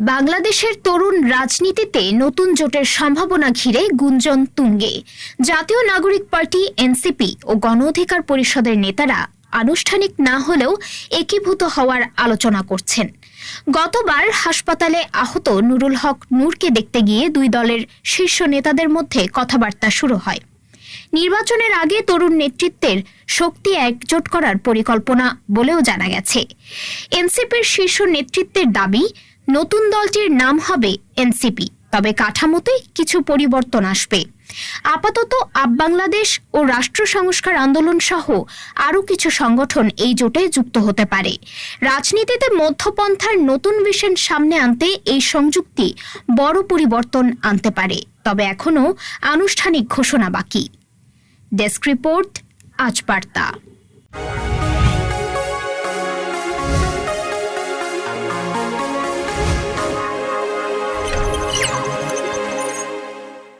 বাংলাদেশের তরুণ রাজনীতিতে নতুন জোটের সম্ভাবনা ঘিরে গুঞ্জন তুঙ্গে। জাতীয় নাগরিক পার্টি, এনসিপি ও গণ অধিকার পরিষদের নেতারা আনুষ্ঠানিক না হলেও একীভূত হওয়ার আলোচনা করছেন। গতবার হাসপাতালে আহত নুরুল হক নূরকে দেখতে গিয়ে দুই দলের শীর্ষ নেতাদের মধ্যে কথাবার্তা শুরু হয়। নির্বাচনের আগে তরুণ নেতৃত্বের শক্তি একজোট করার পরিকল্পনা বলেও জানা গেছে। এনসিপির শীর্ষ নেতৃত্বের দাবি নতুন দলটির নাম হবে এনসিপি। তবে কাঠামোতে কিছু পরিবর্তন আসবে। আপাতত আপ বাংলাদেশ ও রাষ্ট্র সংস্কার আন্দোলন সহ আরও কিছু সংগঠন এই জোটে যুক্ত হতে পারে। রাজনীতিতে মধ্যপন্থার নতুন ভিশন সামনে আনতে এই সংযুক্তি বড় পরিবর্তন আনতে পারে। তবে এখনও আনুষ্ঠানিক ঘোষণা বাকি। ডেস্ক রিপোর্ট, আজ বার্তা।